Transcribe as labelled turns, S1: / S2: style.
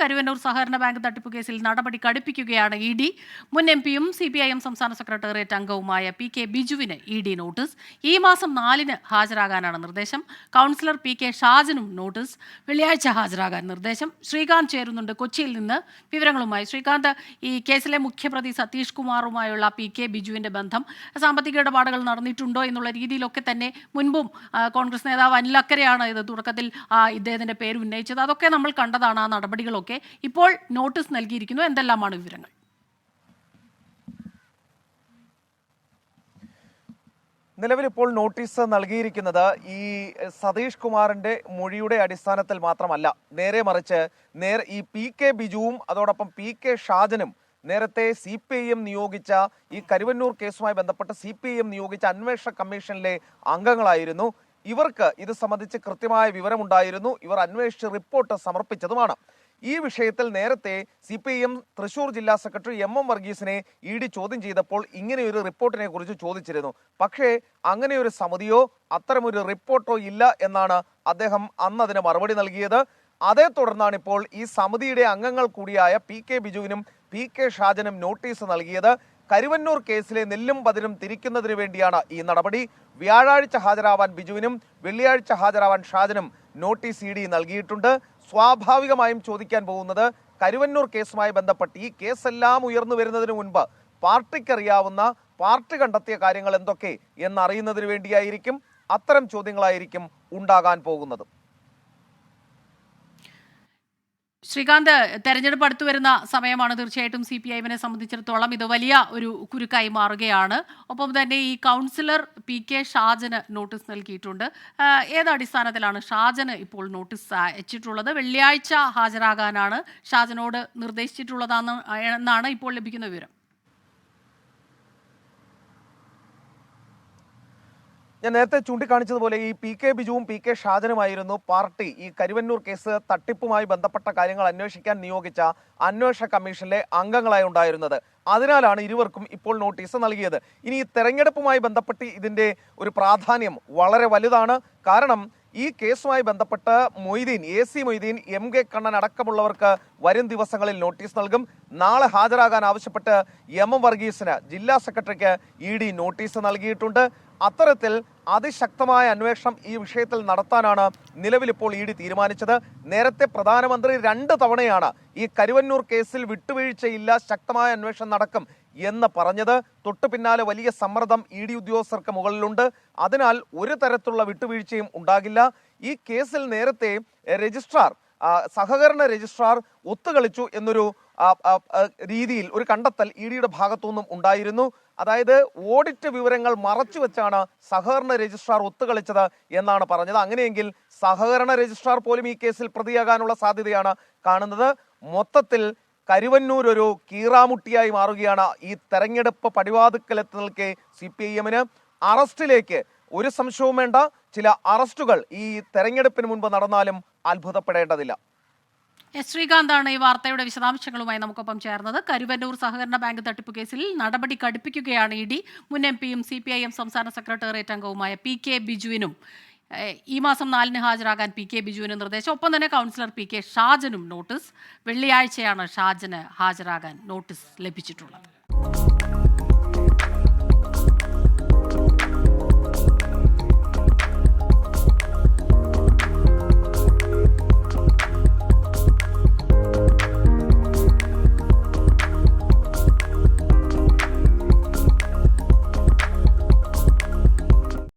S1: കരുവന്നൂർ സഹകരണ ബാങ്ക് തട്ടിപ്പ് കേസിൽ നടപടി കടുപ്പിക്കുകയാണ് ഇ ഡി. മുൻ എം പിയും സി പി ഐ എം സംസ്ഥാന സെക്രട്ടേറിയറ്റ് അംഗവുമായ പി കെ ബിജുവിന് ഇ ഡി നോട്ടീസ്. ഈ മാസം നാലിന് ഹാജരാകാനാണ് നിർദ്ദേശം. കൗൺസിലർ പി കെ ഷാജനും നോട്ടീസ്. വെള്ളിയാഴ്ച ഹാജരാകാൻ നിർദ്ദേശം. ശ്രീകാന്ത് ചേരുന്നുണ്ട് കൊച്ചിയിൽ നിന്ന്. വിവരങ്ങളുമായി ശ്രീകാന്ത്. ഈ കേസിലെ മുഖ്യപ്രതി സതീഷ് കുമാറുമായുള്ള പി കെ ബിജുവിന്റെ ബന്ധം. സാമ്പത്തിക ഇടപാടുകൾ നടന്നിട്ടുണ്ടോ എന്നുള്ള രീതിയിലൊക്കെ തന്നെ മുൻപും കോൺഗ്രസ് നേതാവ് അനിൽ അക്കരെയാണ് ഇത് തുടക്കത്തിൽ ഇദ്ദേഹത്തിന്റെ പേര് ഉന്നയിച്ചത്. അതൊക്കെ നമ്മൾ കണ്ടതാണ് ആ നടപടികളൊക്കെ. ഇപ്പോൾ നോട്ടീസ് നൽകിയിരിക്കുന്നു. എന്തെല്ലാമാണ് വിവരങ്ങൾ?
S2: നിലവിൽ ഇപ്പോൾ നോട്ടീസ് നൽകിയിരിക്കുന്നത് ഈ സതീഷ് കുമാറിന്റെ മൊഴിയുടെ അടിസ്ഥാനത്തിൽ മാത്രമല്ല. നേരെ മറിച്ച് നേർ ഈ പി കെ ബിജുവും അതോടൊപ്പം പി കെ ഷാജനും നേരത്തെ സി പി ഐ എം നിയോഗിച്ച ഈ കരുവന്നൂർ കേസുമായി ബന്ധപ്പെട്ട് സി പി ഐ എം നിയോഗിച്ച അന്വേഷണ കമ്മീഷനിലെ അംഗങ്ങളായിരുന്നു. ഇവർക്ക് ഇത് സംബന്ധിച്ച് കൃത്യമായ വിവരമുണ്ടായിരുന്നു. ഇവർ അന്വേഷിച്ച് റിപ്പോർട്ട് സമർപ്പിച്ചതുമാണ്. ഈ വിഷയത്തിൽ നേരത്തെ സി പി എം തൃശൂർ ജില്ലാ സെക്രട്ടറി എം എം വർഗീസിനെ ഇ ഡി ചോദ്യം ചെയ്തപ്പോൾ ഇങ്ങനെയൊരു റിപ്പോർട്ടിനെ കുറിച്ച് ചോദിച്ചിരുന്നു. പക്ഷേ അങ്ങനെയൊരു സമിതിയോ അത്തരമൊരു റിപ്പോർട്ടോ ഇല്ല എന്നാണ് അദ്ദേഹം അന്ന് അതിന് മറുപടി നൽകിയത്. അതേ തുടർന്നാണ് ഇപ്പോൾ ഈ സമിതിയുടെ അംഗങ്ങൾ കൂടിയായ പി കെ ബിജുവിനും പി കെ ഷാജനും നോട്ടീസ് നൽകിയത്. കരുവന്നൂർ കേസിലെ നെല്ലും പതിരും തിരിക്കുന്നതിന് വേണ്ടിയാണ് ഈ നടപടി. വ്യാഴാഴ്ച ഹാജരാവാൻ ബിജുവിനും വെള്ളിയാഴ്ച ഹാജരാവാൻ ഷാജനും നോട്ടീസ് ഇ ഡി നൽകിയിട്ടുണ്ട്. സ്വാഭാവികമായും ചോദിക്കാൻ പോകുന്നത് കരുവന്നൂർ കേസുമായി ബന്ധപ്പെട്ട് ഈ കേസെല്ലാം ഉയർന്നു വരുന്നതിന് മുൻപ് പാർട്ടിക്കറിയാവുന്ന പാർട്ടി കണ്ടെത്തിയ കാര്യങ്ങൾ എന്തൊക്കെ എന്നറിയുന്നതിന് വേണ്ടിയായിരിക്കും അത്തരം ചോദ്യങ്ങളായിരിക്കും ഉണ്ടാകാൻ പോകുന്നത്.
S1: ശ്രീകാന്ത് തെരഞ്ഞെടുപ്പ് അടുത്തു വരുന്ന സമയമാണ് തീർച്ചയായിട്ടും സി പി ഐഎമ്മിനെ സംബന്ധിച്ചിടത്തോളം ഇത് വലിയ ഒരു കുരുക്കായി മാറുകയാണ്. ഒപ്പം തന്നെ ഈ കൗൺസിലർ പി കെ ഷാജന് നോട്ടീസ് നൽകിയിട്ടുണ്ട്. ഏത് അടിസ്ഥാനത്തിലാണ് ഷാജന് ഇപ്പോൾ നോട്ടീസ് അയച്ചിട്ടുള്ളത് വെള്ളിയാഴ്ച ഹാജരാകാനാണ് ഷാജനോട് നിർദ്ദേശിച്ചിട്ടുള്ളതാണ് എന്നാണ് ഇപ്പോൾ ലഭിക്കുന്ന വിവരം.
S2: ഞാൻ നേരത്തെ ചൂണ്ടിക്കാണിച്ചതുപോലെ ഈ പി കെ ബിജുവും പി കെ ഷാജനുമായിരുന്നു പാർട്ടി ഈ കരുവന്നൂർ കേസ് തട്ടിപ്പുമായി ബന്ധപ്പെട്ട കാര്യങ്ങൾ അന്വേഷിക്കാൻ നിയോഗിച്ച അന്വേഷണ കമ്മീഷനിലെ അംഗങ്ങളായി ഉണ്ടായിരുന്നത്. അതിനാലാണ് ഇരുവർക്കും ഇപ്പോൾ നോട്ടീസ് നൽകിയത്. ഇനി ഈ തെരഞ്ഞെടുപ്പുമായി ബന്ധപ്പെട്ട് ഇതിന്റെ ഒരു പ്രാധാന്യം വളരെ വലുതാണ്. കാരണം ഈ കേസുമായി ബന്ധപ്പെട്ട് Moideen A C Moideen M K Kannan അടക്കമുള്ളവർക്ക് വരും ദിവസങ്ങളിൽ നോട്ടീസ് നൽകും. നാളെ ഹാജരാകാൻ ആവശ്യപ്പെട്ട് എം എം വർഗീസിന് ജില്ലാ സെക്രട്ടറിക്ക് ഇ ഡി നോട്ടീസ് നൽകിയിട്ടുണ്ട്. അത്തരത്തിൽ അതിശക്തമായ അന്വേഷണം ഈ വിഷയത്തിൽ നടത്താനാണ് നിലവിലിപ്പോൾ ഇ ഡി തീരുമാനിച്ചത്. നേരത്തെ പ്രധാനമന്ത്രി രണ്ട് തവണയാണ് ഈ കരുവന്നൂർ കേസിൽ വിട്ടുവീഴ്ചയില്ല ശക്തമായ അന്വേഷണം നടക്കും എന്ന് പറഞ്ഞത്. തൊട്ടു പിന്നാലെ വലിയ സമ്മർദ്ദം ഇ ഡി ഉദ്യോഗസ്ഥർക്ക് മുകളിലുണ്ട്. അതിനാൽ ഒരു തരത്തിലുള്ള വിട്ടുവീഴ്ചയും ഉണ്ടാകില്ല. ഈ കേസിൽ നേരത്തെ രജിസ്ട്രാർ സഹകരണ രജിസ്ട്രാർ ഒത്തുകളിച്ചു എന്നൊരു രീതിയിൽ ഒരു കണ്ടെത്തൽ ഇ ഡിയുടെ ഭാഗത്തുനിന്നും ഉണ്ടായിരുന്നു. അതായത് ഓഡിറ്റ് വിവരങ്ങൾ മറച്ചു വെച്ചാണ് സഹകരണ രജിസ്ട്രാർ ഒത്തുകളിച്ചത് എന്നാണ് പറഞ്ഞത്. അങ്ങനെയെങ്കിൽ സഹകരണ രജിസ്ട്രാർ പോലും ഈ കേസിൽ പ്രതിയാകാനുള്ള സാധ്യതയാണ് കാണുന്നത്. മൊത്തത്തിൽ കരുവന്നൂർ ഒരു കീറാമുട്ടിയായി മാറുകയാണ് ഈ തെരഞ്ഞെടുപ്പ് പടിവാതുക്കലെത്തി നിൽക്കെ സി പി ഐ എമ്മിന്. അറസ്റ്റിലേക്ക് ഒരു സംശയവും വേണ്ട. ചില അറസ്റ്റുകൾ ഈ തെരഞ്ഞെടുപ്പിന് മുൻപ് നടന്നാലും അത്ഭുതപ്പെടേണ്ടതില്ല.
S1: എസ്. ശ്രീകാന്താണ് ഈ വാർത്തയുടെ വിശദാംശങ്ങളുമായി നമുക്കൊപ്പം ചേർന്നത്. കരുവന്നൂർ സഹകരണ ബാങ്ക് തട്ടിപ്പ് കേസിൽ നടപടി കടുപ്പിക്കുകയാണ് ഇ ഡി. മുൻ എം പിയും സി പി ഐ എം സംസ്ഥാന സെക്രട്ടേറിയറ്റ് അംഗവുമായ പി കെ ബിജുവിനും ഈ മാസം നാലിന് ഹാജരാകാൻ പി കെ ബിജുവിന് നിർദ്ദേശം. ഒപ്പം തന്നെ കൗൺസിലർ പി കെ ഷാജനും നോട്ടീസ്. വെള്ളിയാഴ്ചയാണ് ഷാജന് ഹാജരാകാൻ നോട്ടീസ് ലഭിച്ചിട്ടുള്ളത്.